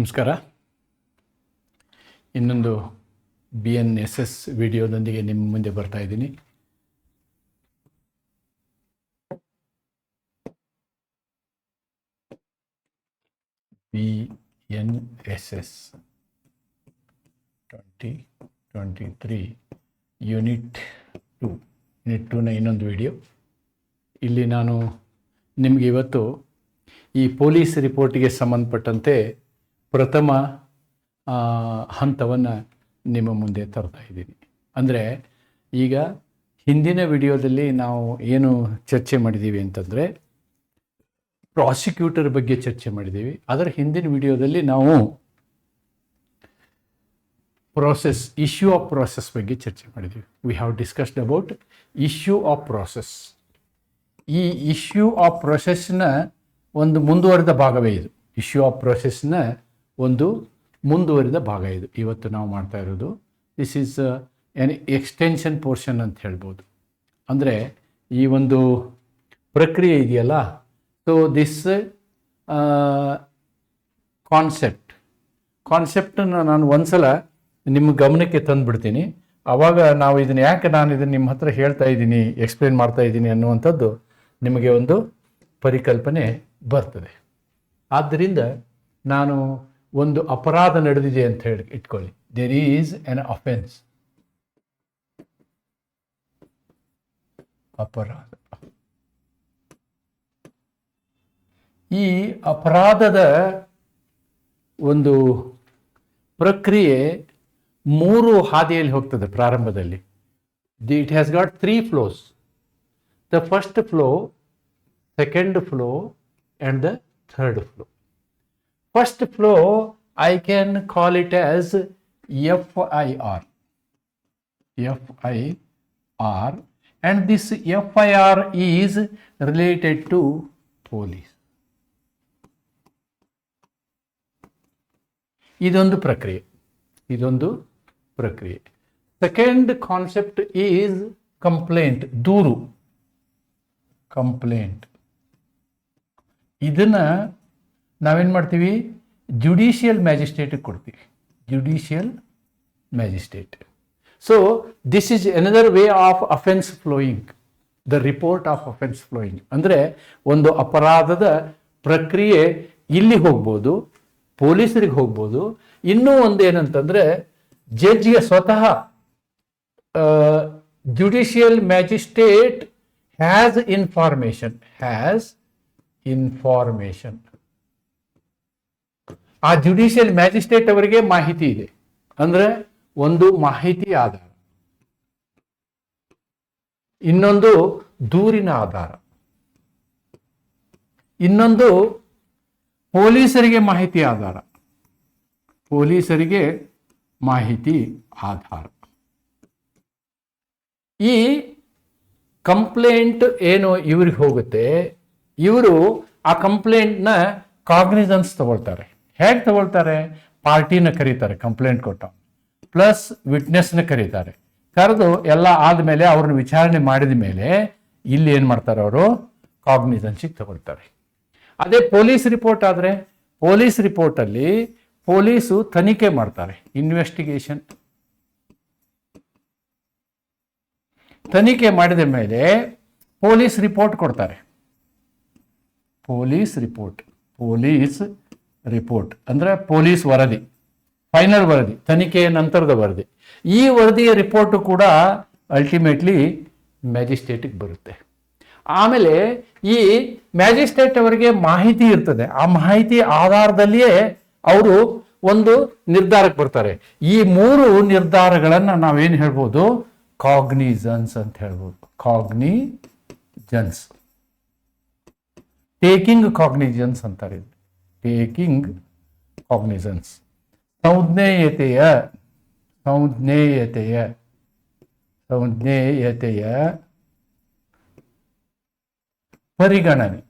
ನಮಸ್ಕಾರ. ಇನ್ನೊಂದು B N S S ವಿಡಿಯೋದೊಂದಿಗೆ ನಿಮ್ಮ ಮುಂದೆ ಬರ್ತಾ ಇದ್ದೀನಿ. B N S S twenty twenty three unit two unit ಟೂನ ಇನ್ನೊಂದು ವಿಡಿಯೋ. ಇಲ್ಲಿ ನಾನು ನಿಮಗೆ ಇವತ್ತು ಈ ಪೊಲೀಸ್ ರಿಪೋರ್ಟಿಗೆ ಸಂಬಂಧಪಟ್ಟಂತೆ ಪ್ರಥಮ ಹಂತವನ್ನು ನಿಮ್ಮ ಮುಂದೆ ತರ್ತಾ ಇದ್ದೀನಿ. ಅಂದರೆ, ಈಗ ಹಿಂದಿನ ವಿಡಿಯೋದಲ್ಲಿ ನಾವು ಏನು ಚರ್ಚೆ ಮಾಡಿದ್ದೀವಿ ಅಂತಂದರೆ, ಪ್ರಾಸಿಕ್ಯೂಟರ್ ಬಗ್ಗೆ ಚರ್ಚೆ ಮಾಡಿದ್ದೀವಿ ಅದರ ಹಿಂದಿನ ವಿಡಿಯೋದಲ್ಲಿ ನಾವು ಪ್ರೋಸೆಸ್ ಇಶ್ಯೂ ಆಫ್ ಪ್ರೋಸೆಸ್ ಬಗ್ಗೆ ಚರ್ಚೆ ಮಾಡಿದ್ದೀವಿ we have discussed about issue of process ಈ ಇಶ್ಯೂ ಆಫ್ ಪ್ರೊಸೆಸ್ನ ಒಂದು ಮುಂದುವರೆದ ಭಾಗವೇ ಇದು. ಇಶ್ಯೂ ಆಫ್ ಪ್ರೊಸೆಸ್ನ ಒಂದು ಮುಂದುವರಿದ ಭಾಗ ಇದು. ಇವತ್ತು ನಾವು ಮಾಡ್ತಾ ಇರೋದು this is an extension portion ಅಂತ ಹೇಳ್ಬೋದು. ಅಂದರೆ ಈ ಒಂದು ಪ್ರಕ್ರಿಯೆ ಇದೆಯಲ್ಲ? ಸೊ ದಿಸ್ ಕಾನ್ಸೆಪ್ಟ್ ಕಾನ್ಸೆಪ್ಟನ್ನು ನಾನು ಒಂದ್ಸಲ ನಿಮ್ಮ ಗಮನಕ್ಕೆ ತಂದುಬಿಡ್ತೀನಿ. ಆವಾಗ ನಾವು ಇದನ್ನು ಯಾಕೆ ನಾನು ಇದನ್ನು ನಿಮ್ಮ ಹತ್ರ ಹೇಳ್ತಾ ಇದ್ದೀನಿ ಎಕ್ಸ್ಪ್ಲೇನ್ ಮಾಡ್ತಾ ಇದ್ದೀನಿ ಅನ್ನುವಂಥದ್ದು ನಿಮಗೆ ಒಂದು ಪರಿಕಲ್ಪನೆ ಬರ್ತದೆ. ಆದ್ದರಿಂದ ನಾನು ಒಂದು ಅಪರಾಧ ನಡೆದಿದೆ ಅಂತ ಹೇಳಿ ಇಟ್ಕೊಳ್ಳಿ. ದೇರ್ ಈಸ್ ಎನ್ ಅಫೆನ್ಸ್ ಅಪರಾಧ. ಈ ಅಪರಾಧದ ಒಂದು ಪ್ರಕ್ರಿಯೆ ಮೂರು ಹಾದಿಯಲ್ಲಿ ಹೋಗ್ತದೆ ಪ್ರಾರಂಭದಲ್ಲಿ. The it has got three flows the first flow second flow and the third flow first flow I can call it as F I R F I R and this F I R is related to police ಇದೊಂದು ಪ್ರಕ್ರಿಯೆ ಇದೊಂದು ಪ್ರಕ್ರಿಯೆ second concept is complaint ದೂರು complaint ಇದನ್ನು ನಾವೇನು ಮಾಡ್ತೀವಿ? Judicial ಮ್ಯಾಜಿಸ್ಟ್ರೇಟಿಗೆ ಕೊಡ್ತೀವಿ. Judicial magistrate so this is another way of offence flowing the report of offence flowing ಅಂದರೆ ಒಂದು ಅಪರಾಧದ ಪ್ರಕ್ರಿಯೆ ಇಲ್ಲಿ ಹೋಗ್ಬೋದು, ಪೊಲೀಸರಿಗೆ ಹೋಗ್ಬೋದು. ಇನ್ನೂ ಒಂದು ಏನಂತಂದರೆ ಜಡ್ಜ್ಗೆ ಸ್ವತಃ judicial magistrate has information has information ಆ ಜುಡಿಷಿಯಲ್ ಮ್ಯಾಜಿಸ್ಟ್ರೇಟ್ ಅವರಿಗೆ ಮಾಹಿತಿ ಇದೆ. ಅಂದ್ರೆ ಒಂದು ಮಾಹಿತಿ ಆಧಾರ. ಇನ್ನೊಂದು ದೂರಿನ ಆಧಾರ. ಇನ್ನೊಂದು ಪೊಲೀಸರಿಗೆ ಮಾಹಿತಿ ಆಧಾರ. ಪೊಲೀಸರಿಗೆ ಮಾಹಿತಿ ಆಧಾರ. ಈ ಕಂಪ್ಲೇಂಟ್ ಏನು ಇವ್ರಿಗೆ ಹೋಗುತ್ತೆ? ಇವರು ಆ ಕಂಪ್ಲೇಂಟ್ನ ಕಾಗ್ನಿಸನ್ಸ್ ತಗೊಳ್ತಾರೆ. ಹೇಗೆ ತಗೊಳ್ತಾರೆ? ಪಾರ್ಟಿನ ಕರೀತಾರೆ, ಕಂಪ್ಲೇಂಟ್ ಕೊಟ್ಟ. ಪ್ಲಸ್ ವಿಟ್ನೆಸ್ನ ಕರೀತಾರೆ. ಕರೆದು ಎಲ್ಲ ಆದಮೇಲೆ ಅವ್ರನ್ನ ವಿಚಾರಣೆ ಮಾಡಿದ ಮೇಲೆ ಇಲ್ಲಿ ಏನು ಮಾಡ್ತಾರೆ ಅವರು? ಕಾಗ್ನಿಸನ್ಸಿಗೆ ತಗೊಳ್ತಾರೆ. ಅದೇ ಪೊಲೀಸ್ ರಿಪೋರ್ಟ್ ಆದರೆ, ಪೊಲೀಸ್ ರಿಪೋರ್ಟಲ್ಲಿ ಪೊಲೀಸು ತನಿಖೆ ಮಾಡ್ತಾರೆ ಇನ್ವೆಸ್ಟಿಗೇಷನ್ ತನಿಖೆ ಮಾಡಿದ ಮೇಲೆ ಪೊಲೀಸ್ ರಿಪೋರ್ಟ್ ಕೊಡ್ತಾರೆ. ಪೊಲೀಸ್ ರಿಪೋರ್ಟ್, ಪೊಲೀಸ್ ರಿಪೋರ್ಟ್ ಅಂದರೆ ಪೊಲೀಸ್ ವರದಿ ಫೈನಲ್ ವರದಿ ತನಿಖೆಯ ನಂತರದ ವರದಿ. ಈ ವರದಿಯ ರಿಪೋರ್ಟು ಕೂಡ ಅಲ್ಟಿಮೇಟ್ಲಿ ಮ್ಯಾಜಿಸ್ಟ್ರೇಟಿಗೆ ಬರುತ್ತೆ. ಆಮೇಲೆ ಈ ಮ್ಯಾಜಿಸ್ಟ್ರೇಟ್ ಅವರಿಗೆ ಮಾಹಿತಿ ಇರ್ತದೆ. ಆ ಮಾಹಿತಿ ಆಧಾರದಲ್ಲಿಯೇ ಅವರು ಒಂದು ನಿರ್ಧಾರಕ್ಕೆ ಬರ್ತಾರೆ. ಈ ಮೂರು ನಿರ್ಧಾರಗಳನ್ನು ನಾವೇನು ಹೇಳ್ಬೋದು? ಕಾಗ್ನಿಸನ್ಸ್ ಅಂತ ಹೇಳ್ಬೋದು. ಕಾಗ್ನಿಜನ್ಸ್ ಟೇಕಿಂಗ್ ಕಾಗ್ನಿಜನ್ಸ್ ಅಂತಾರೆ ಟೇಕಿಂಗ್ ಕಾಗ್ನಿಸನ್ಸ್ ಸಂಜ್ಞೇಯತೆಯ ಸಂಜ್ಞೇಯತೆಯ ಸಂಜ್ಞೇಯತೆಯ ಪರಿಗಣನೆ.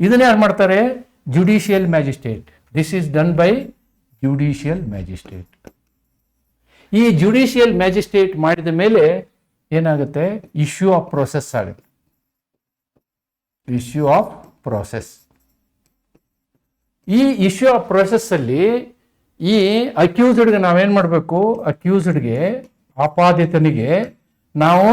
ಇದನ್ನ ಯಾರು ಮಾಡ್ತಾರೆ? Judicial magistrate this is done by judicial magistrate ಈ ಜುಡಿಷಿಯಲ್ ಮ್ಯಾಜಿಸ್ಟ್ರೇಟ್ ಮಾಡಿದ ಮೇಲೆ ಏನಾಗುತ್ತೆ? ಇಶ್ಯೂ ಆಫ್ ಪ್ರೊಸೆಸ್ ಆಗುತ್ತೆ. Issue of process. ಈ ಇಶ್ಯೂ ಆಫ್ ಪ್ರೊಸೆಸ್ಸಲ್ಲಿ ಈ ಅಕ್ಯೂಸ್ಡ್ಗೆ ನಾವೇನು ಮಾಡಬೇಕು? ಅಕ್ಯೂಸ್ಡ್ಗೆ ಆಪಾದಿತನಿಗೆ ನಾವು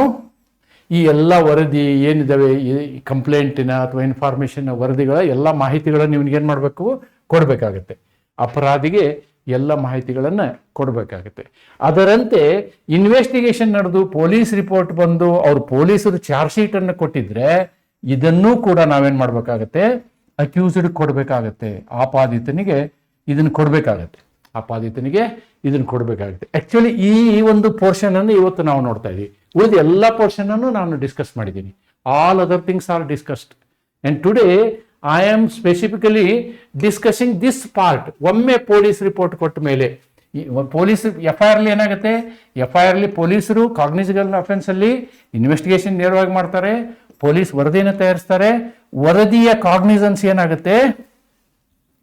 ಈ ಎಲ್ಲ ವರದಿ ಏನಿದ್ದಾವೆ ಈ ಕಂಪ್ಲೇಂಟಿನ ಅಥವಾ ಇನ್ಫಾರ್ಮೇಷನ್ ವರದಿಗಳ ಎಲ್ಲ ಮಾಹಿತಿಗಳನ್ನು ಇವನಿಗೇನು ಮಾಡಬೇಕು? ಕೊಡಬೇಕಾಗತ್ತೆ. ಅಪರಾಧಿಗೆ ಎಲ್ಲ ಮಾಹಿತಿಗಳನ್ನು ಕೊಡಬೇಕಾಗುತ್ತೆ. ಅದರಂತೆ ಇನ್ವೆಸ್ಟಿಗೇಷನ್ ನಡೆದು ಪೊಲೀಸ್ ರಿಪೋರ್ಟ್ ಬಂದು ಅವ್ರು ಪೊಲೀಸರು ಚಾರ್ಜ್ ಶೀಟನ್ನು ಕೊಟ್ಟಿದ್ರೆ ಇದನ್ನೂ ಕೂಡ ನಾವೇನು ಮಾಡಬೇಕಾಗತ್ತೆ? ಅಕ್ಯೂಸ್ಡ್ ಕೊಡಬೇಕಾಗತ್ತೆ. ಆಪಾದಿತನಿಗೆ ಇದನ್ನು ಕೊಡಬೇಕಾಗತ್ತೆ. ಆಪಾದಿತನಿಗೆ ಇದನ್ನು ಕೊಡಬೇಕಾಗುತ್ತೆ. ಆ್ಯಕ್ಚುಲಿ ಈ ಒಂದು ಪೋರ್ಷನ್ ಅನ್ನು ಇವತ್ತು ನಾವು ನೋಡ್ತಾ ಇದ್ದೀವಿ ಉಳಿದ ಎಲ್ಲ ಪೋರ್ಷನ್ ಅನ್ನು ನಾನು ಡಿಸ್ಕಸ್ ಮಾಡಿದ್ದೀನಿ. All other things are discussed and today I am specifically discussing this part ಒಮ್ಮೆ ಪೊಲೀಸ್ ರಿಪೋರ್ಟ್ ಕೊಟ್ಟ ಮೇಲೆ. ಪೊಲೀಸ್ ಎಫ್ ಐ ಆರ್ಲಿ ಏನಾಗುತ್ತೆ? ಎಫ್ ಐ ಆರ್ಲಿ ಪೊಲೀಸರು ಕಾಗ್ನಿಸಿಬಲ್ ಅಫೆನ್ಸಲ್ಲಿ ಇನ್ವೆಸ್ಟಿಗೇಷನ್ ನೇರವಾಗಿ ಮಾಡ್ತಾರೆ. ಪೊಲೀಸ್ ವರದಿಯನ್ನು ತಯಾರಿಸ್ತಾರೆ. ವರದಿಯ ಕಾಗ್ನಿಸನ್ಸ್ ಏನಾಗುತ್ತೆ?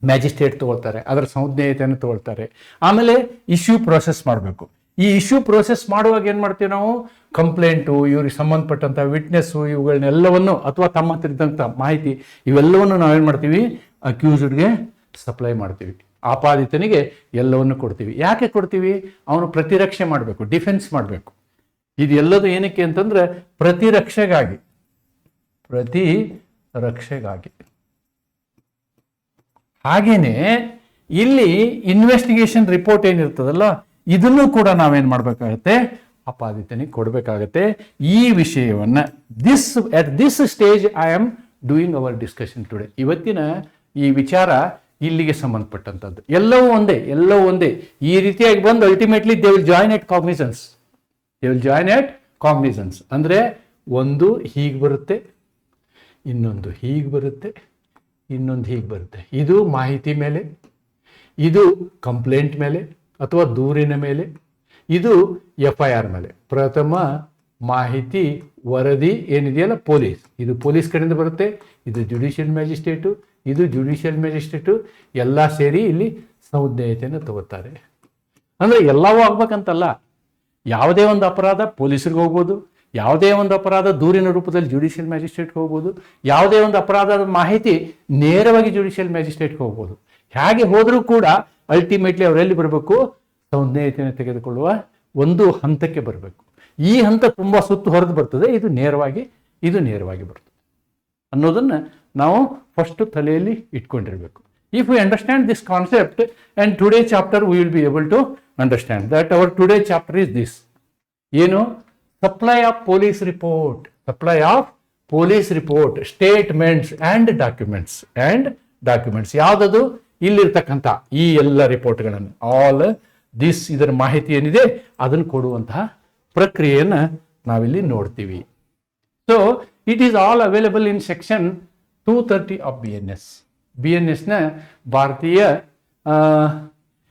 ಮ್ಯಾಜಿಸ್ಟ್ರೇಟ್ ತಗೊಳ್ತಾರೆ. ಅದರ ಸಂಜ್ಞೇಯತೆಯನ್ನು ತಗೊಳ್ತಾರೆ. ಆಮೇಲೆ ಇಶ್ಯೂ ಪ್ರೋಸೆಸ್ ಮಾಡಬೇಕು. ಈ ಇಶ್ಯೂ ಪ್ರೋಸೆಸ್ ಮಾಡುವಾಗ ಏನು ಮಾಡ್ತೀವಿ ನಾವು? ಕಂಪ್ಲೇಂಟು ಇವ್ರಿಗೆ ಸಂಬಂಧಪಟ್ಟಂಥ ವಿಟ್ನೆಸ್ಸು ಇವುಗಳನ್ನೆಲ್ಲವನ್ನು ಅಥವಾ ತಮ್ಮ ಹತ್ರ ಇದ್ದಂಥ ಮಾಹಿತಿ, ಇವೆಲ್ಲವನ್ನು ನಾವೇನು ಮಾಡ್ತೀವಿ? ಅಕ್ಯೂಸ್ಡ್ಗೆ ಸಪ್ಲೈ ಮಾಡ್ತೀವಿ. ಆಪಾದಿತನಿಗೆ ಎಲ್ಲವನ್ನು ಕೊಡ್ತೀವಿ. ಯಾಕೆ ಕೊಡ್ತೀವಿ? ಅವನು ಪ್ರತಿರಕ್ಷೆ ಮಾಡಬೇಕು ಡಿಫೆನ್ಸ್ ಮಾಡಬೇಕು. ಇದು ಎಲ್ಲದು ಏನಕ್ಕೆ ಅಂತಂದ್ರೆ ಪ್ರತಿರಕ್ಷೆಗಾಗಿ. ಪ್ರತಿ ರಕ್ಷೆಗಾಗಿ. ಹಾಗೇನೆ ಇಲ್ಲಿ ಇನ್ವೆಸ್ಟಿಗೇಷನ್ ರಿಪೋರ್ಟ್ ಏನಿರ್ತದಲ್ಲ, ಇದನ್ನು ಕೂಡ ನಾವೇನು ಮಾಡಬೇಕಾಗತ್ತೆ ಅಪಾದಿತನಿಗೆ ಕೊಡಬೇಕಾಗತ್ತೆ. ಈ ವಿಷಯವನ್ನ this at this stage I am doing our discussion today ಇವತ್ತಿನ ಈ ವಿಚಾರ ಇಲ್ಲಿಗೆ ಸಂಬಂಧಪಟ್ಟಂಥದ್ದು ಎಲ್ಲವೂ ಒಂದೇ ಎಲ್ಲವೂ ಒಂದೇ. ಈ ರೀತಿಯಾಗಿ ಬಂದು ultimately they will join at cognisance they will join at cognisance ಅಂದರೆ ಒಂದು ಹೀಗೆ ಬರುತ್ತೆ ಇನ್ನೊಂದು ಹೀಗೆ ಬರುತ್ತೆ, ಇನ್ನೊಂದು ಹೀಗೆ ಬರುತ್ತೆ. ಇದು ಮಾಹಿತಿ ಮೇಲೆ, ಇದು ಕಂಪ್ಲೇಂಟ್ ಮೇಲೆ ಅಥವಾ ದೂರಿನ ಮೇಲೆ, ಇದು ಎಫ್ ಐ ಆರ್ ಮೇಲೆ. ಪ್ರಥಮ ಮಾಹಿತಿ ವರದಿ ಏನಿದೆಯಲ್ಲ, ಪೊಲೀಸ್. ಇದು ಪೊಲೀಸ್ ಕಡೆಯಿಂದ ಬರುತ್ತೆ, ಇದು ಜುಡಿಷಿಯಲ್ ಮ್ಯಾಜಿಸ್ಟ್ರೇಟು ಇದು ಜುಡಿಷಿಯಲ್ ಮ್ಯಾಜಿಸ್ಟ್ರೇಟು ಎಲ್ಲ ಸೇರಿ ಇಲ್ಲಿ ಸಂಜ್ಞೇಯತೆಯನ್ನು ತಗೋತಾರೆ ಅಂದರೆ ಎಲ್ಲವೂ ಆಗ್ಬೇಕಂತಲ್ಲ, ಯಾವುದೇ ಒಂದು ಅಪರಾಧ ಪೊಲೀಸರಿಗೆ ಹೋಗ್ಬೋದು ಯಾವುದೇ ಒಂದು ಅಪರಾಧ ದೂರಿನ ರೂಪದಲ್ಲಿ ಜುಡಿಷಿಯಲ್ ಮ್ಯಾಜಿಸ್ಟ್ರೇಟ್ಗೆ ಹೋಗ್ಬೋದು, ಯಾವುದೇ ಒಂದು ಅಪರಾಧದ ಮಾಹಿತಿ ನೇರವಾಗಿ ಜುಡಿಷಿಯಲ್ ಮ್ಯಾಜಿಸ್ಟ್ರೇಟ್ಗೆ ಹೋಗ್ಬೋದು. ಹೇಗೆ ಹೋದರೂ ಕೂಡ ಅಲ್ಟಿಮೇಟ್ಲಿ ಅವರೆಲ್ಲಿ ಬರಬೇಕು? ಸಂಜ್ಞೇಯತೆಯನ್ನು ತೆಗೆದುಕೊಳ್ಳುವ ಒಂದು ಹಂತಕ್ಕೆ ಬರಬೇಕು. ಈ ಹಂತ ತುಂಬ ಸುತ್ತು ಹೊರದು ಬರ್ತದೆ, ಇದು ನೇರವಾಗಿ ಇದು ನೇರವಾಗಿ ಬರ್ತದೆ ಅನ್ನೋದನ್ನು ನಾವು ಫಸ್ಟ್ ತಲೆಯಲ್ಲಿ ಇಟ್ಕೊಂಡಿರಬೇಕು. If we understand this concept and today chapter we will be able to understand that our today chapter is this ಏನು? Supply of police report supply of police report statements and documents and documents ಯಾವುದದು? ಇಲ್ಲಿರ್ತಕ್ಕಂಥ ಈ ಎಲ್ಲ ರಿಪೋರ್ಟ್ಗಳನ್ನು all this ಇದರ ಮಾಹಿತಿ ಏನಿದೆ? ಅದನ್ನು ಕೊಡುವಂತಹ ಪ್ರಕ್ರಿಯೆಯನ್ನು ನಾವಿಲ್ಲಿ ನೋಡ್ತೀವಿ. So it is all available in section two thirty of B N S B N ಎಸ್ನ ಭಾರತೀಯ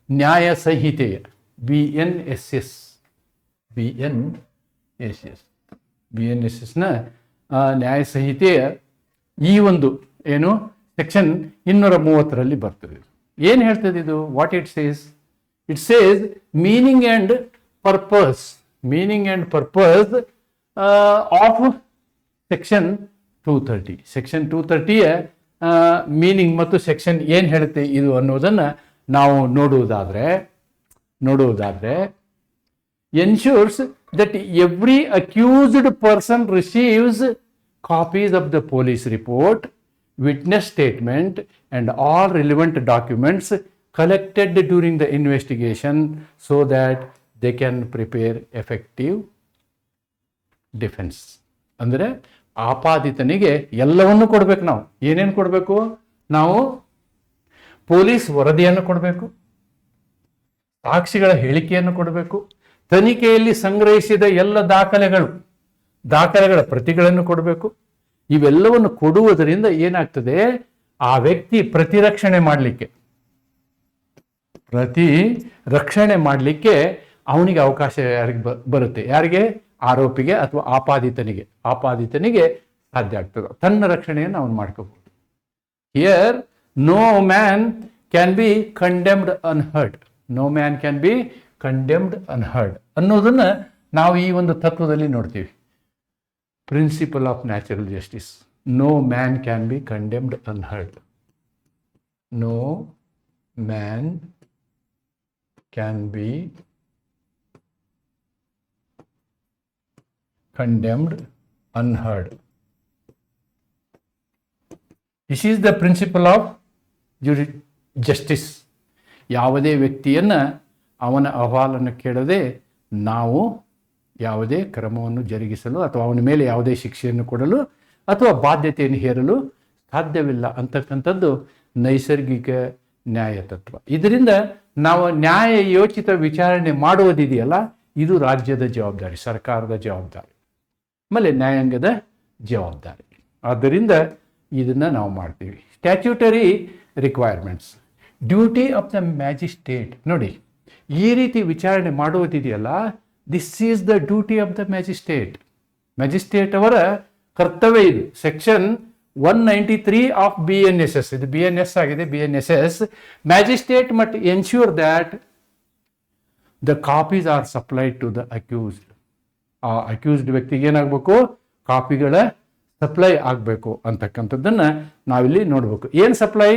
ನ್ಯಾಯ ಸಂಹಿತೆಯ B N S S B N S S. B N S ಎಸ್ನ ನ್ಯಾಯ ಸಂಹಿತೆಯ ಈ ಒಂದು ಏನು ಸೆಕ್ಷನ್ ಇನ್ನೂರ ಮೂವತ್ತರಲ್ಲಿ ಬರ್ತದೆ ಏನು ಹೇಳ್ತದೆ ಇದು? What it says it says meaning and purpose meaning and purpose of section two thirty section two ತರ್ಟಿಯ meaning ಮತ್ತು ಸೆಕ್ಷನ್ ಏನು ಹೇಳುತ್ತೆ ಇದು ಅನ್ನೋದನ್ನು ನಾವು ನೋಡುವುದಾದರೆ ನೋಡುವುದಾದರೆ, ensures that every accused person receives copies of the police report, witness statement, and all relevant documents collected during the investigation so that they can prepare effective defence ಅಂದರೆ ಆಪಾದಿತನಿಗೆ ಎಲ್ಲವನ್ನು ಕೊಡಬೇಕು ನಾವು ಏನೇನು ಕೊಡಬೇಕು ನಾವು ಪೊಲೀಸ್ ವರದಿಯನ್ನು ಕೊಡಬೇಕು ಸಾಕ್ಷಿಗಳ ಹೇಳಿಕೆಯನ್ನು ಕೊಡಬೇಕು ತನಿಖೆಯಲ್ಲಿ ಸಂಗ್ರಹಿಸಿದ ಎಲ್ಲ ದಾಖಲೆಗಳು, ದಾಖಲೆಗಳ ಪ್ರತಿಗಳನ್ನು ಕೊಡಬೇಕು. ಇವೆಲ್ಲವನ್ನು ಕೊಡುವುದರಿಂದ ಏನಾಗ್ತದೆ? ಆ ವ್ಯಕ್ತಿ ಪ್ರತಿರಕ್ಷಣೆ ಮಾಡಲಿಕ್ಕೆ, ಪ್ರತಿ ರಕ್ಷಣೆ ಮಾಡಲಿಕ್ಕೆ ಅವನಿಗೆ ಅವಕಾಶ ಯಾರಿಗೆ ಬರುತ್ತೆ? ಯಾರಿಗೆ? ಆರೋಪಿಗೆ ಅಥವಾ ಆಪಾದಿತನಿಗೆ. ಆಪಾದಿತನಿಗೆ ಸಾಧ್ಯ ಆಗ್ತದೆ. ತನ್ನ ರಕ್ಷಣೆಯನ್ನು ಅವನು ಮಾಡ್ಕೋಬಹುದು. Here no man can be condemned unheard no man can be condemned unheard ಅನ್ನೋದನ್ನು ನಾವು ಈ ಒಂದು ತತ್ವದಲ್ಲಿ ನೋಡ್ತೀವಿ. Principle of natural justice no man can be condemned unheard no man can be condemned unheard this is the principle of juri justice. ಯಾವುದೇ ವ್ಯಕ್ತಿಯನ್ನು ಅವನ ಅಹವಾಲನ್ನು ಕೇಳದೆ ನಾವು ಯಾವುದೇ ಕ್ರಮವನ್ನು ಜರುಗಿಸಲು ಅಥವಾ ಅವನ ಮೇಲೆ ಯಾವುದೇ ಶಿಕ್ಷೆಯನ್ನು ಕೊಡಲು ಅಥವಾ ಬಾಧ್ಯತೆಯನ್ನು ಹೇರಲು ಸಾಧ್ಯವಿಲ್ಲ ಅಂತಕ್ಕಂಥದ್ದು ನೈಸರ್ಗಿಕ ನ್ಯಾಯ ತತ್ವ. ಇದರಿಂದ ನಾವು ನ್ಯಾಯ ಯೋಚಿತ ವಿಚಾರಣೆ ಮಾಡುವುದಿದೆಯಲ್ಲ, ಇದು ರಾಜ್ಯದ ಜವಾಬ್ದಾರಿ, ಸರ್ಕಾರದ ಜವಾಬ್ದಾರಿ, ಆಮೇಲೆ ನ್ಯಾಯಾಂಗದ ಜವಾಬ್ದಾರಿ. ಆದ್ದರಿಂದ ಇದನ್ನು ನಾವು ಮಾಡ್ತೀವಿ. Statutory requirements duty of the magistrate ನೋಡಿ ಈ ರೀತಿ ವಿಚಾರಣೆ ಮಾಡುವುದಿದೆಯಲ್ಲ? This is the duty of the magistrate magistrate ಅವರ ಕರ್ತವ್ಯ ಇದು. Section one ninety three of B N S S ಇದು ಬಿ ಎನ್ ಎಸ್ ಆಗಿದೆ B N S S magistrate must ensure that the copies are supplied to the accused ಆ accused ವ್ಯಕ್ತಿಗೆ ಏನಾಗಬೇಕು? ಕಾಪಿಗಳ supply ಆಗಬೇಕು ಅಂತಕ್ಕಂಥದ್ದನ್ನು ನಾವಿಲ್ಲಿ ನೋಡಬೇಕು. ಏನು ಸಪ್ಲೈ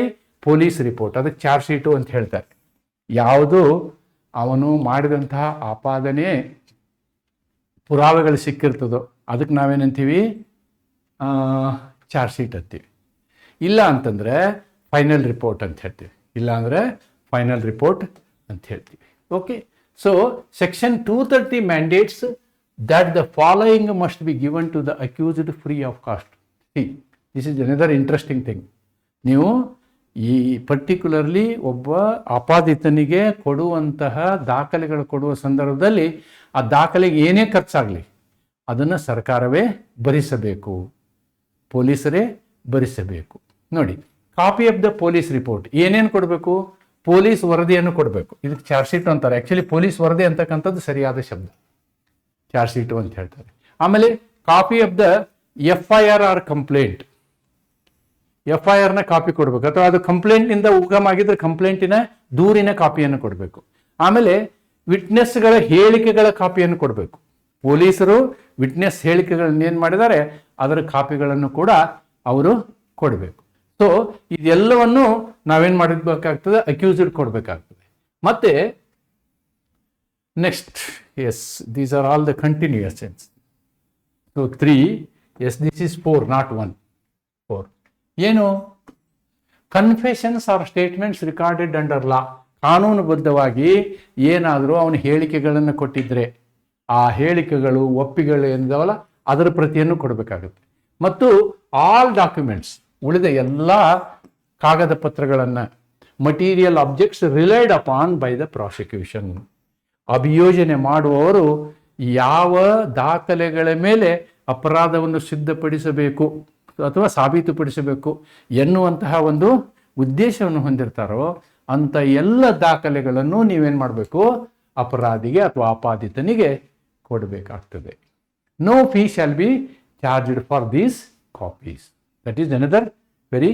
ಪೊಲೀಸ್ ರಿಪೋರ್ಟ್ ಅದಕ್ಕೆ ಚಾರ್ಜ್ ಶೀಟು ಅಂತ ಹೇಳ್ತಾರೆ. ಯಾವುದು? ಅವನು ಮಾಡಿದಂತಹ ಆಪಾದನೆ ಪುರಾವೆಗಳು ಸಿಕ್ಕಿರ್ತದೋ ಅದಕ್ಕೆ ನಾವೇನಂತೀವಿ? ಚಾರ್ಜ್ ಶೀಟ್ ಅಂತೀವಿ. ಇಲ್ಲ ಅಂತಂದರೆ ಫೈನಲ್ ರಿಪೋರ್ಟ್ ಅಂತ ಹೇಳ್ತೀವಿ. ಇಲ್ಲ ಅಂದರೆ ಫೈನಲ್ ರಿಪೋರ್ಟ್ ಅಂತ ಹೇಳ್ತೀವಿ. Okay so section two thirty mandates that the following must be given to the accused free of cost See, this is another interesting thing ನೀವು ಈ ಪರ್ಟಿಕ್ಯುಲರ್ಲಿ ಒಬ್ಬ ಅಪಾದಿತನಿಗೆ ಕೊಡುವಂತಹ ದಾಖಲೆಗಳು ಕೊಡುವ ಸಂದರ್ಭದಲ್ಲಿ ಆ ದಾಖಲೆಗೆ ಏನೇ ಖರ್ಚಾಗಲಿ, ಅದನ್ನು ಸರ್ಕಾರವೇ ಭರಿಸಬೇಕು, ಪೊಲೀಸರೇ ಭರಿಸಬೇಕು. ನೋಡಿ copy of the police report ಏನೇನು ಕೊಡಬೇಕು? ಪೊಲೀಸ್ ವರದಿಯನ್ನು ಕೊಡಬೇಕು. ಇದಕ್ಕೆ ಚಾರ್ಜ್ ಶೀಟ್ ಅಂತಾರೆ. ಆ್ಯಕ್ಚುಲಿ ಪೊಲೀಸ್ ವರದಿ ಅಂತಕ್ಕಂಥದ್ದು ಸರಿಯಾದ ಶಬ್ದ. ಚಾರ್ಜ್ ಶೀಟು ಅಂತ ಹೇಳ್ತಾರೆ. ಆಮೇಲೆ copy of the F I R R complaint F I ಆರ್ನ ಕಾಪಿ ಕೊಡಬೇಕು. ಅಥವಾ ಅದು ಕಂಪ್ಲೇಂಟ್ನಿಂದ ಉಗಮ ಆಗಿದ್ರೆ ಕಂಪ್ಲೇಂಟಿನ ದೂರಿನ ಕಾಪಿಯನ್ನು ಕೊಡಬೇಕು. ಆಮೇಲೆ ವಿಟ್ನೆಸ್ಗಳ ಹೇಳಿಕೆಗಳ ಕಾಪಿಯನ್ನು ಕೊಡಬೇಕು. ಪೊಲೀಸರು ವಿಟ್ನೆಸ್ ಹೇಳಿಕೆಗಳನ್ನ ಏನು ಮಾಡಿದ್ದಾರೆ, ಅದರ ಕಾಪಿಗಳನ್ನು ಕೂಡ ಅವರು ಕೊಡಬೇಕು. ಸೊ ಇದೆಲ್ಲವನ್ನು ನಾವೇನು ಮಾಡಬೇಕಾಗ್ತದೆ ಅಕ್ಯೂಸ್ಡ್ ಕೊಡಬೇಕಾಗ್ತದೆ. ಮತ್ತೆ next S these are all the continuous sense so three S this is four not one ಏನು? Confessions or statements recorded under law ಕಾನೂನುಬದ್ಧವಾಗಿ ಏನಾದರೂ ಅವನು ಹೇಳಿಕೆಗಳನ್ನು ಕೊಟ್ಟಿದ್ರೆ, ಆ ಹೇಳಿಕೆಗಳು ಒಪ್ಪಿಗಳು ಏನಿದಾವಲ್ಲ ಅದರ ಪ್ರತಿಯನ್ನು ಕೊಡಬೇಕಾಗುತ್ತೆ. ಮತ್ತು ಆಲ್ ಡಾಕ್ಯುಮೆಂಟ್ಸ್ ಉಳಿದ ಎಲ್ಲ ಕಾಗದ ಪತ್ರಗಳನ್ನು material objects relied upon by the prosecution ಅಭಿಯೋಜನೆ ಮಾಡುವವರು ಯಾವ ದಾಖಲೆಗಳ ಮೇಲೆ ಅಪರಾಧವನ್ನು ಸಿದ್ಧಪಡಿಸಬೇಕು? ಅಥವಾ ಸಾಬೀತುಪಡಿಸಬೇಕು ಎನ್ನುವಂತಹ ಒಂದು ಉದ್ದೇಶವನ್ನು ಹೊಂದಿರ್ತಾರೋ ಅಂಥ ಎಲ್ಲ ದಾಖಲೆಗಳನ್ನು ನೀವೇನು ಮಾಡಬೇಕು? ಅಪರಾಧಿಗೆ ಅಥವಾ ಆಪಾದಿತನಿಗೆ ಕೊಡಬೇಕಾಗ್ತದೆ. No fee shall be charged for these copies that is another very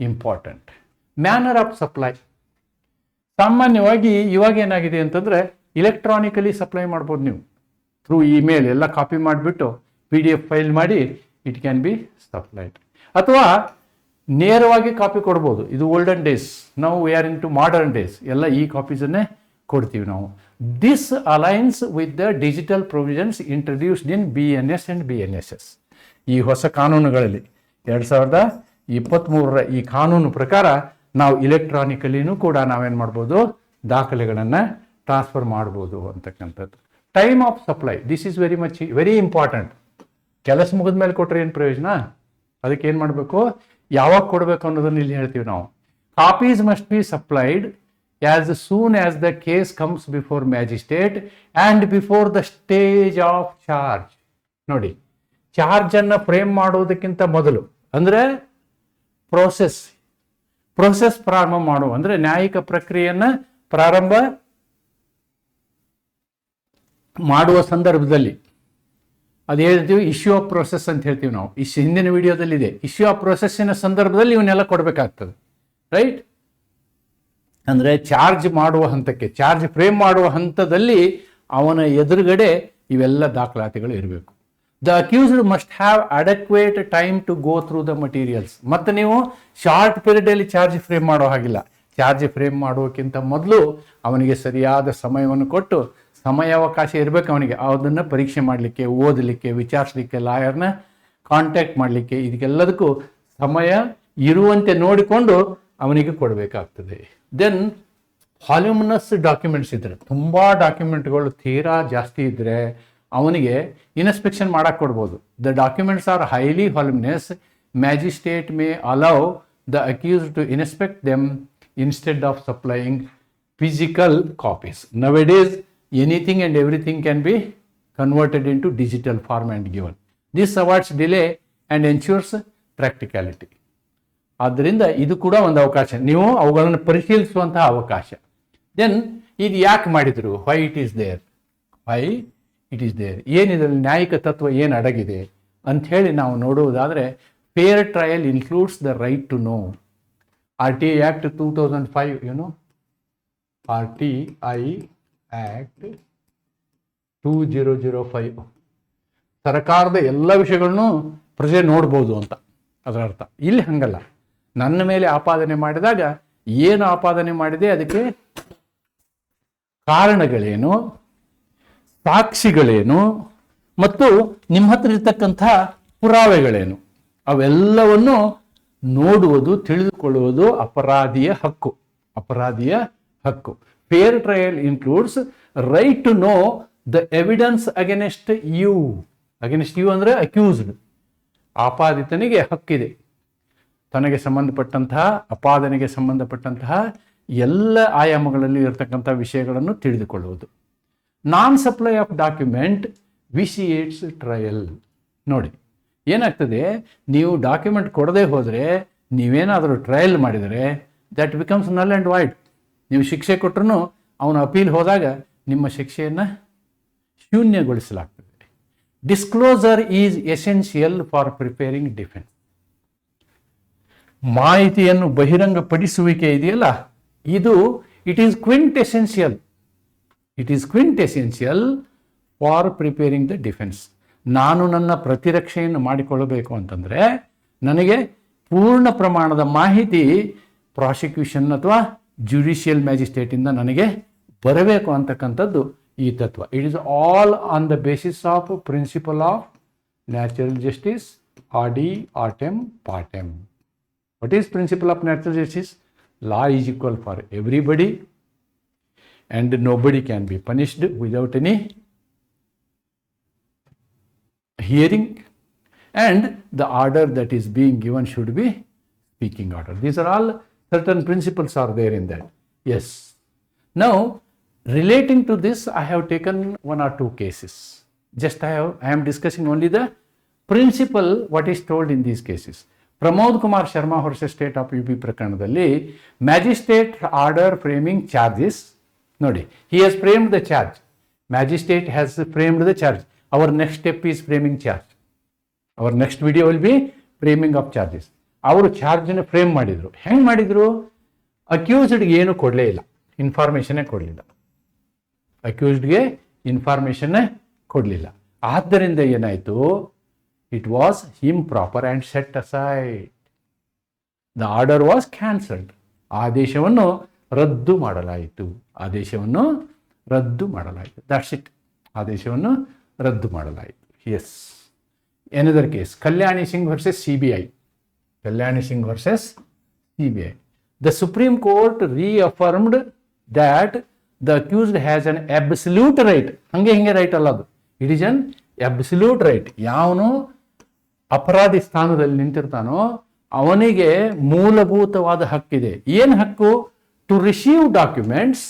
important manner of supply ಸಾಮಾನ್ಯವಾಗಿ ಇವಾಗ ಏನಾಗಿದೆ ಅಂತಂದರೆ ಇಲೆಕ್ಟ್ರಾನಿಕಲಿ ಸಪ್ಲೈ ಮಾಡ್ಬೋದು ನೀವು. ಥ್ರೂ ಇಮೇಲ್ ಎಲ್ಲ ಕಾಪಿ ಮಾಡಿಬಿಟ್ಟು ಪಿ ಡಿ ಎಫ್ ಫೈಲ್ ಮಾಡಿ ಇಟ್ ಕ್ಯಾನ್ ಬಿ ಸಪ್ಲೈಡ್ ಅಥವಾ ನೇರವಾಗಿ ಕಾಪಿ ಕೊಡ್ಬೋದು. ಇದು ಓಲ್ಡನ್ ಡೇಸ್ ನಾವು we are into modern days ಎಲ್ಲ ಈ ಕಾಪೀಸನ್ನೇ ಕೊಡ್ತೀವಿ ನಾವು. This aligns with the digital provisions introduced in B N S and B N S S ಈ ಹೊಸ ಕಾನೂನುಗಳಲ್ಲಿ ಎರಡು ಸಾವಿರದ ಇಪ್ಪತ್ತ್ಮೂರರ ಈ ಕಾನೂನು ಪ್ರಕಾರ ನಾವು ಇಲೆಕ್ಟ್ರಾನಿಕಲಿನೂ ಕೂಡ ನಾವೇನು ಮಾಡ್ಬೋದು? ದಾಖಲೆಗಳನ್ನು ಟ್ರಾನ್ಸ್ಫರ್ ಮಾಡ್ಬೋದು ಅಂತಕ್ಕಂಥದ್ದು. Time of supply this is very much very important ಕೆಲಸ ಮುಗಿದ ಮೇಲೆ ಕೊಟ್ಟರೆ ಏನು ಪ್ರಯೋಜನ? ಅದಕ್ಕೆ ಏನು ಮಾಡಬೇಕು? ಯಾವಾಗ ಕೊಡಬೇಕು ಅನ್ನೋದನ್ನ ಇಲ್ಲಿ ಹೇಳ್ತೀವಿ ನಾವು. Copies must be supplied as soon as the case comes before magistrate and before the stage of charge ನೋಡಿ ಚಾರ್ಜನ್ನು ಫ್ರೇಮ್ ಮಾಡೋದಕ್ಕಿಂತ ಮೊದಲು, ಅಂದರೆ ಪ್ರೋಸೆಸ್ ಪ್ರೋಸೆಸ್ ಪ್ರಾರಂಭ ಮಾಡುವ, ಅಂದರೆ ನ್ಯಾಯಿಕ ಪ್ರಕ್ರಿಯೆಯನ್ನು ಪ್ರಾರಂಭ ಮಾಡುವ ಸಂದರ್ಭದಲ್ಲಿ. ಅದು ಹೇಳ್ತೀವಿ ಇಶ್ಯೂ ಆಫ್ ಪ್ರೊಸೆಸ್ ಅಂತ ಹೇಳ್ತೀವಿ ನಾವು. ಈ ಹಿಂದಿನ ವಿಡಿಯೋದಲ್ಲಿದೆ. ಇಶ್ಯೂ ಆಫ್ ಪ್ರೊಸೆಸ್ಸಿನ ಸಂದರ್ಭದಲ್ಲಿ ಇವನ್ನೆಲ್ಲ ಕೊಡಬೇಕಾಗ್ತದೆ. ರೈಟ್ ಅಂದರೆ ಚಾರ್ಜ್ ಮಾಡುವ ಹಂತಕ್ಕೆ ಚಾರ್ಜ್ ಫ್ರೇಮ್ ಮಾಡುವ ಹಂತದಲ್ಲಿ ಅವನ ಎದುರುಗಡೆ ಇವೆಲ್ಲ ದಾಖಲಾತಿಗಳು ಇರಬೇಕು. The accused must have adequate time to go through the materials ಮತ್ತು ನೀವು ಶಾರ್ಟ್ ಪೀರಿಯಡಲ್ಲಿ ಚಾರ್ಜ್ ಫ್ರೇಮ್ ಮಾಡೋ ಹಾಗಿಲ್ಲ. ಚಾರ್ಜ್ ಫ್ರೇಮ್ ಮಾಡೋಕ್ಕಿಂತ ಮೊದಲು ಅವನಿಗೆ ಸರಿಯಾದ ಸಮಯವನ್ನು ಕೊಟ್ಟು ಸಮಯಾವಕಾಶ ಇರಬೇಕು ಅವನಿಗೆ. ಅದನ್ನು ಪರೀಕ್ಷೆ ಮಾಡಲಿಕ್ಕೆ, ಓದಲಿಕ್ಕೆ, ವಿಚಾರಿಸಲಿಕ್ಕೆ, ಲಾಯರ್ನ ಕಾಂಟ್ಯಾಕ್ಟ್ ಮಾಡಲಿಕ್ಕೆ, ಇದಕ್ಕೆಲ್ಲದಕ್ಕೂ ಸಮಯ ಇರುವಂತೆ ನೋಡಿಕೊಂಡು ಅವನಿಗೆ ಕೊಡಬೇಕಾಗ್ತದೆ. ದೆನ್ ಹಾಲ್ಯೂಮಿನಸ್ ಡಾಕ್ಯುಮೆಂಟ್ಸ್ ಇದ್ದರೆ ತುಂಬ ಡಾಕ್ಯುಮೆಂಟ್ಗಳು ತೀರಾ ಜಾಸ್ತಿ ಇದ್ದರೆ ಅವನಿಗೆ ಇನ್ಸ್ಪೆಕ್ಷನ್ ಮಾಡಕ್ಕೆ ಕೊಡ್ಬೋದು. The documents are highly voluminous magistrate may allow the accused to inspect them instead of supplying physical copies now it anything and everything can be converted into digital form and given this avoids delay and ensures practicality ಆದ್ದರಿಂದ ಇದು ಕೂಡ ಒಂದು ಅವಕಾಶ. ನೀವು ಅವುಗಳನ್ನು ಪರಿಶೀಲಿಸುವಂತಹ ಅವಕಾಶ. Then ಇದು ಯಾಕೆ ಮಾಡಿದರು? Why it is there why it is there ಏನಿದ್ರಲ್ಲಿ ನ್ಯಾಯಿಕ ತತ್ವ ಏನು ಅಡಗಿದೆ? ಅಂಥೇಳಿ ನಾವು ನೋಡುವುದಾದರೆ fair trial includes the right to know R T act two thousand five ಏನು R T I act two zero zero five ಸರ್ಕಾರದ ಎಲ್ಲ ವಿಷಯಗಳನ್ನು ಪ್ರಜೆ ನೋಡ್ಬೋದು ಅಂತ ಅದರ ಅರ್ಥ. ಇಲ್ಲಿ ಹಂಗಲ್ಲ. ನನ್ನ ಮೇಲೆ ಆಪಾದನೆ ಮಾಡಿದಾಗ ಏನು ಆಪಾದನೆ ಮಾಡಿದೆ? ಅದಕ್ಕೆ ಕಾರಣಗಳೇನು? ಸಾಕ್ಷಿಗಳೇನು? ಮತ್ತು ನಿಮ್ಮ ಹತ್ರ ಇರ್ತಕ್ಕಂಥ ಪುರಾವೆಗಳೇನು? ಅವೆಲ್ಲವನ್ನು ನೋಡುವುದು, ತಿಳಿದುಕೊಳ್ಳುವುದು ಅಪರಾಧಿಯ ಹಕ್ಕು. ಅಪರಾಧಿಯ ಹಕ್ಕು. Fair trial includes right to know the evidence against you against you ಅಂದರೆ ಅಕ್ಯೂಸ್ಡ್ ಆಪಾದಿತನಿಗೆ ಹಕ್ಕಿದೆ. ತನಗೆ ಸಂಬಂಧಪಟ್ಟಂತಹ, ಅಪಾದನೆಗೆ ಸಂಬಂಧಪಟ್ಟಂತಹ ಎಲ್ಲ ಆಯಾಮಗಳಲ್ಲಿ ಇರತಕ್ಕಂಥ ವಿಷಯಗಳನ್ನು ತಿಳಿದುಕೊಳ್ಳುವುದು. Non supply of document vitiates trial ನೋಡಿ, ಏನಾಗ್ತದೆ? ನೀವು ಡಾಕ್ಯುಮೆಂಟ್ ಕೊಡದೆ ಹೋದರೆ ನೀವೇನಾದರೂ ಟ್ರಯಲ್ ಮಾಡಿದರೆ that becomes null and void ನೀವು ಶಿಕ್ಷೆ ಕೊಟ್ಟರು ಅವನು ಅಪೀಲ್ ಹೋದಾಗ ನಿಮ್ಮ ಶಿಕ್ಷೆಯನ್ನು ಶೂನ್ಯಗೊಳಿಸಲಾಗ್ತದೆ. Disclosure is essential for preparing defence ಮಾಹಿತಿಯನ್ನು ಬಹಿರಂಗಪಡಿಸುವಿಕೆ ಇದೆಯಲ್ಲ? ಇದು it is quintessential it is quintessential for preparing the defence ನಾನು ನನ್ನ ಪ್ರತಿರಕ್ಷೆಯನ್ನು ಮಾಡಿಕೊಳ್ಳಬೇಕು ಅಂತಂದರೆ ನನಗೆ ಪೂರ್ಣ ಪ್ರಮಾಣದ ಮಾಹಿತಿ ಪ್ರಾಸಿಕ್ಯೂಷನ್ ಅಥವಾ ಜುಡಿಷಿಯಲ್ ಮ್ಯಾಜಿಸ್ಟ್ರೇಟಿಂದ ನನಗೆ ಬರಬೇಕು ಅಂತಕ್ಕಂಥದ್ದು ಈ ತತ್ವ it is all on the basis of principle of natural justice ಆಡಿ ಆಟೆಮ್ ಪಾಟೆಮ್ What is principle of natural justice? Law is equal for everybody and nobody can be punished without any hearing and the order that is being given should be speaking order. These are all certain principles are there in that. Yes. Now, relating to this, I have taken one or two cases. Just I have I am discussing only the principle what is told in these cases. Pramod Kumar Sharma versus state of U P ಪ್ರಕರಣದಲ್ಲಿ magistrate order framing charges ನೋಡಿ he has framed the charge magistrate has framed the charge our next step is framing charge our next video will be framing of charges ಅವರು ಚಾರ್ಜನ್ನು frame ಮಾಡಿದರು. ಹೆಂಗೆ ಮಾಡಿದರು? ಅಕ್ಯೂಸ್ಡ್ಗೆ ಏನು ಕೊಡಲೇ ಇಲ್ಲ. ಇನ್ಫಾರ್ಮೇಷನ್ನೇ ಕೊಡಲಿಲ್ಲ. ಅಕ್ಯೂಸ್ಡ್ಗೆ ಇನ್ಫಾರ್ಮೇಷನ್ನೇ ಕೊಡಲಿಲ್ಲ. ಆದ್ದರಿಂದ ಏನಾಯಿತು? It was improper and set aside the order was cancelled ಆದೇಶವನ್ನು ರದ್ದು ಮಾಡಲಾಯಿತು. ಆದೇಶವನ್ನು ರದ್ದು ಮಾಡಲಾಯಿತು. ದಟ್ಸ್ ಇಟ್ ಆದೇಶವನ್ನು ರದ್ದು ಮಾಡಲಾಯಿತು. As another case Kalyani Singh versus C B I versus C B I the Supreme Court reaffirmed that the accused has an absolute right ಹಂಗೆ ಹಿಂಗೆ ರೈಟ್ ಅಲ್ಲ ಅದು. It is an absolute right ಯಾವನು ಅಪರಾಧಿ ಸ್ಥಾನದಲ್ಲಿ ನಿಂತಿರ್ತಾನೋ ಅವನಿಗೆ ಮೂಲಭೂತವಾದ ಹಕ್ಕಿದೆ. ಏನು ಹಕ್ಕು? To receive documents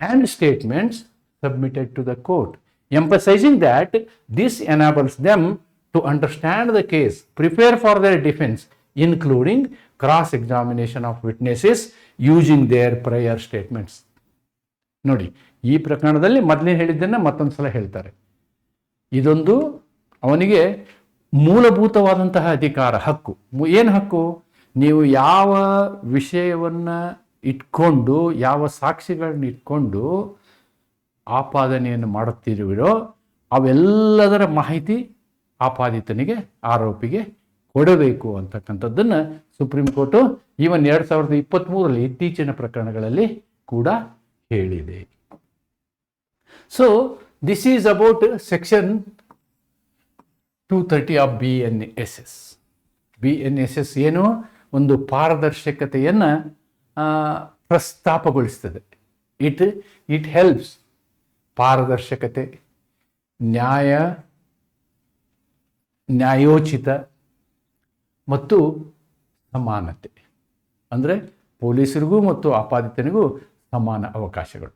and statements submitted to the court emphasizing that this enables them to understand the case prepare for their defence including cross examination of witnesses using their prior statements ನೋಡಿ, ಈ ಪ್ರಕರಣದಲ್ಲಿ ಮೊದಲೇ ಹೇಳಿದ್ದನ್ನು ಮತ್ತೊಂದು ಸಲ ಹೇಳ್ತಾರೆ. ಇದೊಂದು ಅವನಿಗೆ ಮೂಲಭೂತವಾದಂತಹ ಅಧಿಕಾರ, ಹಕ್ಕು. ಏನು ಹಕ್ಕು? ನೀವು ಯಾವ ವಿಷಯವನ್ನು ಇಟ್ಕೊಂಡು, ಯಾವ ಸಾಕ್ಷಿಗಳನ್ನ ಇಟ್ಕೊಂಡು ಆಪಾದನೆಯನ್ನು ಮಾಡುತ್ತಿರುವಿರೋ ಅವೆಲ್ಲದರ ಮಾಹಿತಿ ಆಪಾದಿತನಿಗೆ ಆರೋಪಿಗೆ ಕೊಡಬೇಕು ಅಂತಕ್ಕಂಥದ್ದನ್ನು ಸುಪ್ರೀಂ ಕೋರ್ಟು ಈವನ್ ಎರಡು ಸಾವಿರದ ಇಪ್ಪತ್ತ್ಮೂರರಲ್ಲಿ ಇತ್ತೀಚಿನ ಪ್ರಕರಣಗಳಲ್ಲಿ ಕೂಡ ಹೇಳಿದೆ. So this is about section two thirty of B N S S B N S S ಏನು? ಒಂದು ಪಾರದರ್ಶಕತೆಯನ್ನು ಪ್ರಸ್ತಾಪಗೊಳಿಸ್ತದೆ. ಇಟ್ ಇಟ್ ಹೆಲ್ಪ್ಸ್ ಪಾರದರ್ಶಕತೆ, ನ್ಯಾಯ ನ್ಯಾಯೋಚಿತ ಮತ್ತು ಸಮಾನತೆ. ಅಂದರೆ ಪೊಲೀಸರಿಗೂ ಮತ್ತು ಆಪಾದಿತನಿಗೂ ಸಮಾನ ಅವಕಾಶಗಳು.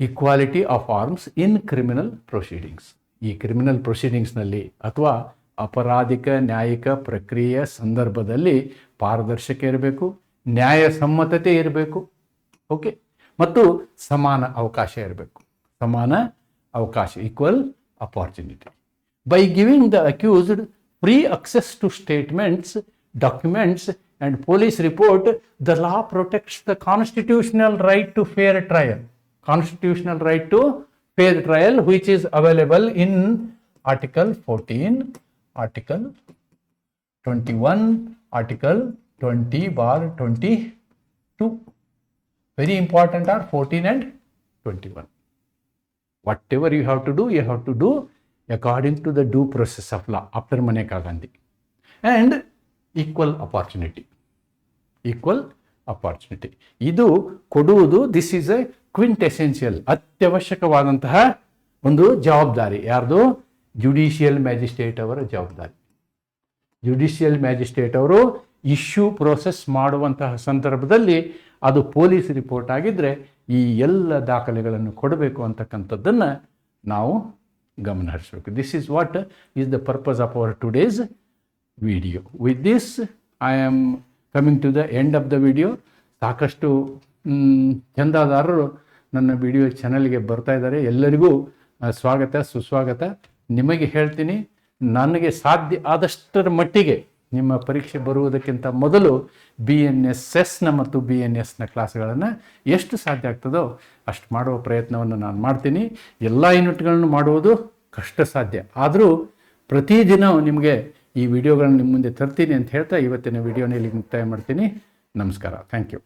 Equality of arms in criminal proceedings ಈ ಕ್ರಿಮಿನಲ್ ಪ್ರೊಸೀಡಿಂಗ್ಸ್ನಲ್ಲಿ ಅಥವಾ ಅಪರಾಧಿಕ, ನ್ಯಾಯಿಕ ಪ್ರಕ್ರಿಯೆಯ ಸಂದರ್ಭದಲ್ಲಿ ಪಾರದರ್ಶಕ ಇರಬೇಕು, ನ್ಯಾಯಸಮ್ಮತತೆ ಇರಬೇಕು, ಓಕೆ? ಮತ್ತು ಸಮಾನ ಅವಕಾಶ ಇರಬೇಕು. ಸಮಾನ ಅವಕಾಶ equal opportunity by giving the accused free access to statements, documents, and police report, the law protects the constitutional right to fair trial. Constitutional right to fair trial, which is available in Article 14, Article 21, Article 20 bar 22. Very important are 14 and 21. Whatever you have to do, you have to do according to the due process of law, after maneka gandhi and equal opportunity. Equal opportunity ಇದು ಕೊಡುವುದು this is a quintessential ಅತ್ಯವಶ್ಯಕವಾದಂತಹ ಒಂದು ಜವಾಬ್ದಾರಿ. ಯಾರ್ದು? Judicial magistrate ಅವರ ಜವಾಬ್ದಾರಿ. Judicial magistrate ಅವರು issue process ಮಾಡುವಂತಹ ಸಂದರ್ಭದಲ್ಲಿ ಅದು ಪೊಲೀಸ್ ರಿಪೋರ್ಟ್ ಆಗಿದ್ದರೆ ಈ ಎಲ್ಲ ದಾಖಲೆಗಳನ್ನು ಕೊಡಬೇಕು ಅಂತಕ್ಕಂಥದ್ದನ್ನು ನಾವು ಗಮನ ಹರಿಸಬೇಕು. This is what is the purpose of our today's video with this I am coming to the end of the video ಸಾಕಷ್ಟು ಚಂದಾದಾರರು ನನ್ನ ವಿಡಿಯೋ ಚಾನಲ್ಗೆ ಬರ್ತಾ ಇದ್ದಾರೆ. ಎಲ್ಲರಿಗೂ ಸ್ವಾಗತ, ಸುಸ್ವಾಗತ. ನಿಮಗೆ ಹೇಳ್ತೀನಿ, ನನಗೆ ಸಾಧ್ಯ ಆದಷ್ಟರ ಮಟ್ಟಿಗೆ ನಿಮ್ಮ ಪರೀಕ್ಷೆ ಬರುವುದಕ್ಕಿಂತ ಮೊದಲು ಬಿ ಎನ್ ಎಸ್ ಎಸ್ನ ಮತ್ತು ಬಿ ಎನ್ ಎಸ್ನ ಕ್ಲಾಸ್ಗಳನ್ನು ಎಷ್ಟು ಸಾಧ್ಯ ಆಗ್ತದೋ ಅಷ್ಟು ಮಾಡುವ ಪ್ರಯತ್ನವನ್ನು ನಾನು ಮಾಡ್ತೀನಿ. ಎಲ್ಲ ಯೂನಿಟ್ಗಳನ್ನು ಮಾಡುವುದು ಕಷ್ಟ ಸಾಧ್ಯ. ಆದರೂ ಪ್ರತಿದಿನ ನಿಮಗೆ ಈ ವಿಡಿಯೋಗಳನ್ನು ನಿಮ್ಮ ಮುಂದೆ ತರ್ತೀನಿ ಅಂತ ಹೇಳ್ತಾ ಇವತ್ತಿನ ವಿಡಿಯೋನ ಇಲ್ಲಿ ಮುಕ್ತಾಯ ಮಾಡ್ತೀನಿ. ನಮಸ್ಕಾರ. Thank you.